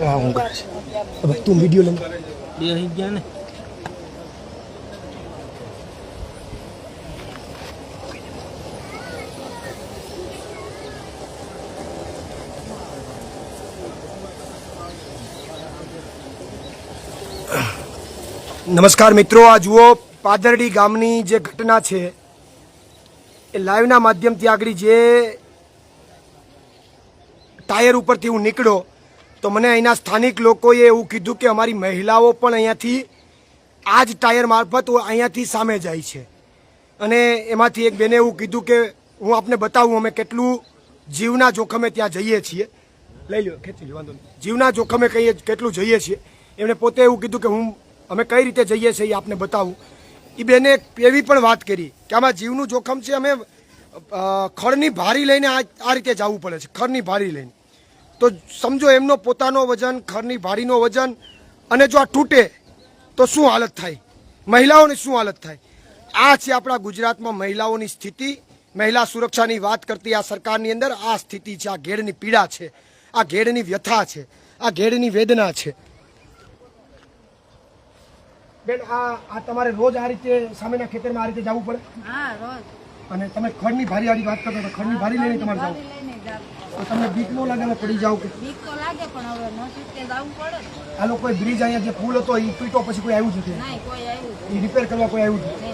હા હું કરીશ હવે તું વીડિયો લઈને બે ગયા ને. નમસ્કાર મિત્રો આ જુઓ પાદરડી ગામની જે ઘટના છે એ લાઈવના માધ્યમથી આગળ જે ટાયર ઉપરથી હું નીકળ્યો તો મને અહીંના સ્થાનિક લોકોએ એવું કીધું કે અમારી મહિલાઓ પણ અહીંયાથી આ જ ટાયર મારફત અહીંયાથી સામે જાય છે. અને એમાંથી એક બેને એવું કીધું કે, હું આપને બતાવું અમે કેટલું જીવના જોખમે ત્યાં જઈએ છીએ. લઈ લો ખેંચી વાંધો નહીં. જીવના જોખમે કહીએ, કેટલું જઈએ છીએ. એમણે પોતે એવું કીધું કે, હું, અમે કઈ રીતે જઈએ છીએ એ આપને બતાવું. એ બેને એવી પણ વાત કરી કે, આમાં જીવનું જોખમ છે, અમે ખડની ભારી લઈને આ રીતે જવું પડે છે, ખડની ભારી લઈને. તો સમજો એમનો પોતાનો વજન, ઘરની ભાડીનો વજન, અને જો આ તૂટે, તો શું હાલત થાય? મહિલાઓની શું હાલત થાય? આ છે આપણા ગુજરાતમાં મહિલાઓની સ્થિતિ. મહિલા સુરક્ષાની વાત કરતી આ સરકારની અંદર આ સ્થિતિ છે, આ ઘેડની પીડા છે, આ ઘેડની વ્યથા છે, આ ઘેડની વેદના છે. બેન આ તમારે રોજ આ રીતે સામેના ખેતરમાં આ રીતે જવું પડે? હા, રોજ. અને તમે ખડની ભારી વાળી વાત કરતા ખડની ભારી લઈને તમારે જાવ તમને બીક ન લાગે પડી જાવ કે બીક તો લાગે પણ હવે ન જવું પડે. આ લોકો બ્રિજ અહીંયા જે પુલ હતો એ તૂટ્યો પછી કોઈ આવ્યું છે નહીં કોઈ આવ્યું એ રિપેર કરવા કોઈ આવ્યું છે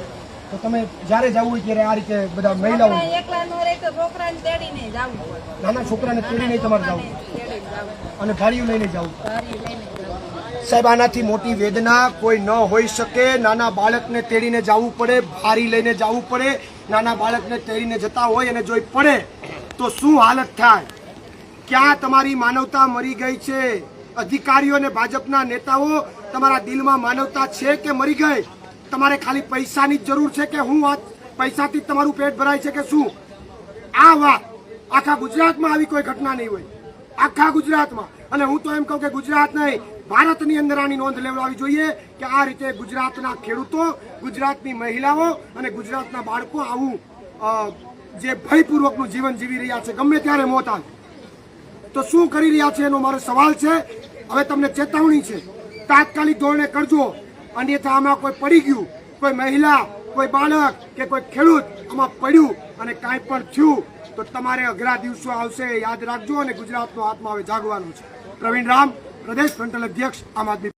તો તમે જ્યારે જવું હોય ત્યારે આ રીતે બધા મહિલાઓ છોકરાને તેડીને નાના છોકરાને તેડી નહીં તમારે જવું. અને જવું. લઈને જવું. સાહેબ આનાથી મોટી વેદના કોઈ ન હોઈ શકે. નાના બાળકને તેડીને જવું પડે ભારી લઈને જવું પડે. નાના બાળકને તેડીને જતા હોય અને જોઈ પડે તો શું હાલત થાય? ક્યાં તમારી માનવતા મરી ગઈ છે? અધિકારીઓ અને ભાજપના નેતાઓ તમારા દિલમાં માનવતા છે કે મરી ગઈ? તમારે ખાલી પૈસાની જ જરૂર છે કે હું વાત? પૈસાથી તમારું પેટ ભરાય છે કે શું? આ વાત આખા ગુજરાતમાં આવી કોઈ ઘટના નહીં હોય. આખા ગુજરાતમાં. અને હું તો એમ કહું કે ગુજરાત નહીં ભારતની અંદર આની નોંધ લેવડાવવી જોઈએ કે આ રીતે ગુજરાતના ખેડૂતો, ગુજરાતની મહિલાઓ અને ગુજરાતના બાળકો આવું જે ભયપૂર્વકનું જીવન જીવી રહ્યા છે, ગમે ત્યારે મોત આવે. તો શું કરી રહ્યા છે એનો મારો સવાલ છે. હવે તમને ચેતવણી છે. તાત્કાલિક ધોરણે કરજો. અન્યથા આમાં કોઈ પડી ગયું, કોઈ મહિલા, કોઈ બાળક કે કોઈ ખેડૂત આમાં પડ્યું અને કાંઈ પણ થયું, તો તમારે અઘરા દિવસો આવશે યાદ રાખજો અને ગુજરાતનો આત્મા હવે જાગવાનું છે. પ્રવીણ રામ પ્રદેશ ફ્રન્ટલ અધ્યક્ષ આમ આદમી